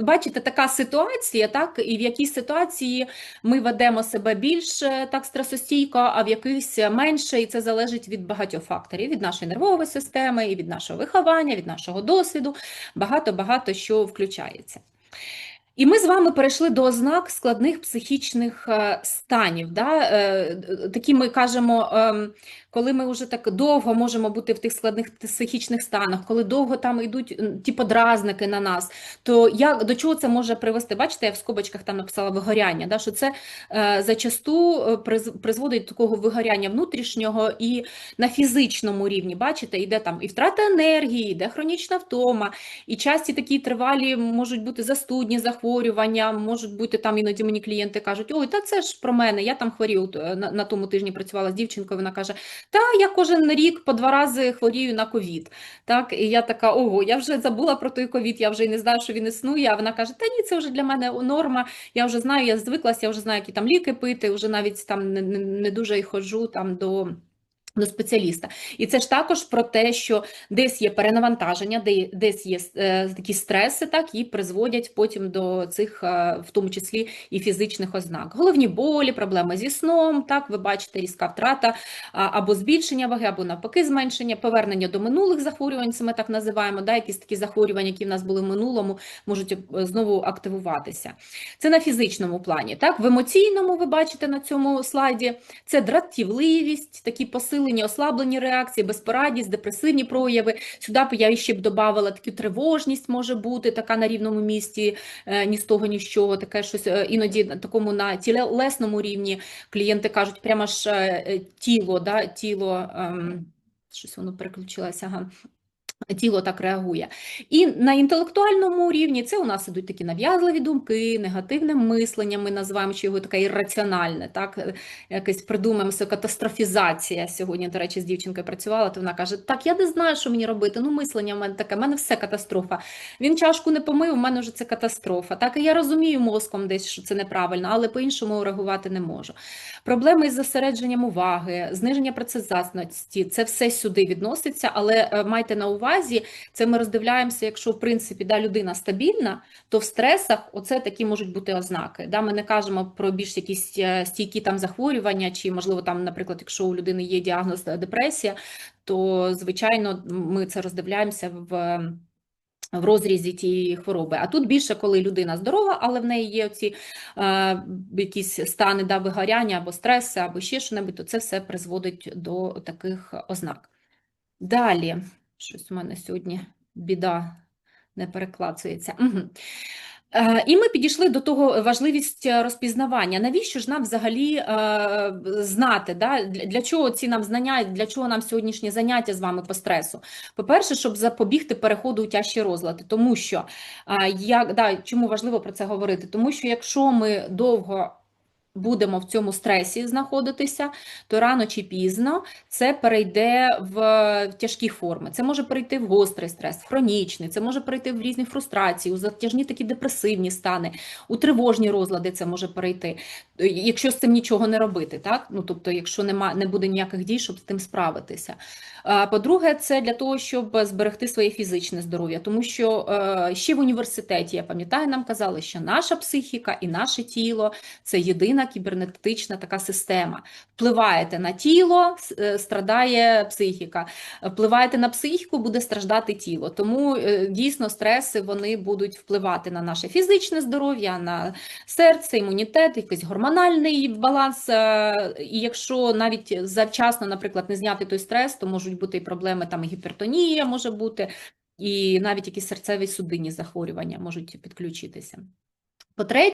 Бачите, така ситуація, так, і в якій ситуації ми ведемо себе більш е, так стресостійко, а в якихось менше, і це залежить від багатьох факторів: від нашої нервової системи, і від нашого виховання, від нашого досвіду. Багато-багато що включається. І ми з вами перейшли до ознак складних психічних е, станів. Да? Е, Такі ми кажемо, ем, коли ми вже так довго можемо бути в тих складних психічних станах, коли довго там йдуть ті подразники на нас, то як до чого це може привести? Бачите, я в скобочках там написала вигоряння, да? що це е, зачасту е, призводить до такого вигоряння внутрішнього і на фізичному рівні. Бачите, йде там і втрата енергії, йде хронічна втома, і часті такі тривалі можуть бути застудні захворювання, можуть бути там іноді мені клієнти кажуть, ой, та це ж про мене, я там хворію. Е, На, на тому тижні працювала з дівчинкою, вона каже, та я кожен рік по два рази хворію на ковід. Так, і я така, ого, я вже забула про той ковід, я вже й не знаю, що він існує. А вона каже, та ні, це вже для мене норма. Я вже знаю, я звиклася, я вже знаю, які там ліки пити, вже навіть там не, не, дуже й ходжу там до. До спеціаліста, і це ж також про те, що десь є перенавантаження, де десь є е, такі стреси, так і призводять потім до цих, е, в тому числі і фізичних ознак. Головні болі, проблеми зі сном. Так, ви бачите, різка втрата або збільшення ваги, або навпаки, зменшення, повернення до минулих захворювань. Це ми так називаємо. Да, якісь такі захворювання, які в нас були в минулому, можуть е, знову активуватися. Це на фізичному плані. Так, в емоційному ви бачите на цьому слайді. Це дратівливість, такі посилені, ослаблені реакції, безпорадність, депресивні прояви. Сюди я ще б додавала таку тривожність може бути, така на рівному місці, е, ні з того, ні з чого, таке щось е, іноді на такому на тілесному рівні клієнти кажуть, прямо ж е, тіло, да, тіло, ем, щось воно переключилося. Ага. Тіло так реагує. І на інтелектуальному рівні це у нас ідуть такі нав'язливі думки, негативне мислення, ми називаємо що його таке ірраціональне, так? е, Якось придумаємо катастрофізація. Сьогодні, до речі, з дівчинкою працювала, то вона каже: Так, я не знаю, що мені робити. Ну, мислення в мене таке, в мене все катастрофа. Він чашку не помив, у мене вже це катастрофа. Так, і я розумію мозком десь, що це неправильно, але по-іншому реагувати не можу. Проблеми із зосередженням уваги, зниження працездатності, це все сюди відноситься, але е, майте на увазі, це ми роздивляємося, якщо в принципі да, людина стабільна, то в стресах оце такі можуть бути ознаки. Да, ми не кажемо про більш якісь е, стійкі там захворювання, чи можливо там, наприклад, якщо у людини є діагноз е, депресія, то звичайно ми це роздивляємося в. В розрізі тієї хвороби. А тут більше, коли людина здорова, але в неї є ці е, якісь стани да, вигоряння або стреси, або ще що-небудь, то це все призводить до таких ознак. Далі, щось у мене сьогодні біда не переклацується. Угу. Е, І ми підійшли до того важливість е, розпізнавання. Навіщо ж нам взагалі е, знати, да? для, чого ці нам знання, для чого нам сьогоднішнє заняття з вами по стресу? По-перше, щоб запобігти переходу у тяжчі розлади, тому що е, як, да, чому важливо про це говорити? Тому що якщо ми довго будемо в цьому стресі знаходитися, то рано чи пізно це перейде в тяжкі форми. Це може перейти в гострий стрес, в хронічний, це може перейти в різні фрустрації, у затяжні такі депресивні стани, у тривожні розлади це може перейти, якщо з цим нічого не робити, так? Ну, тобто, якщо нема, не буде ніяких дій, щоб з тим справитися. По-друге, це для того, щоб зберегти своє фізичне здоров'я, тому що е, ще в університеті, я пам'ятаю, нам казали, що наша психіка і наше тіло це єдина кібернетична така система. Впливаєте на тіло, е, страдає психіка. Впливаєте на психіку, буде страждати тіло. Тому е, дійсно стреси вони будуть впливати на наше фізичне здоров'я, на серце, імунітет, якийсь гормональний баланс. е, І якщо навіть завчасно, наприклад, не зняти той стрес, то можуть бути і проблеми там гіпертонія може бути, і навіть якісь серцеві судинні захворювання можуть підключитися. По-третє,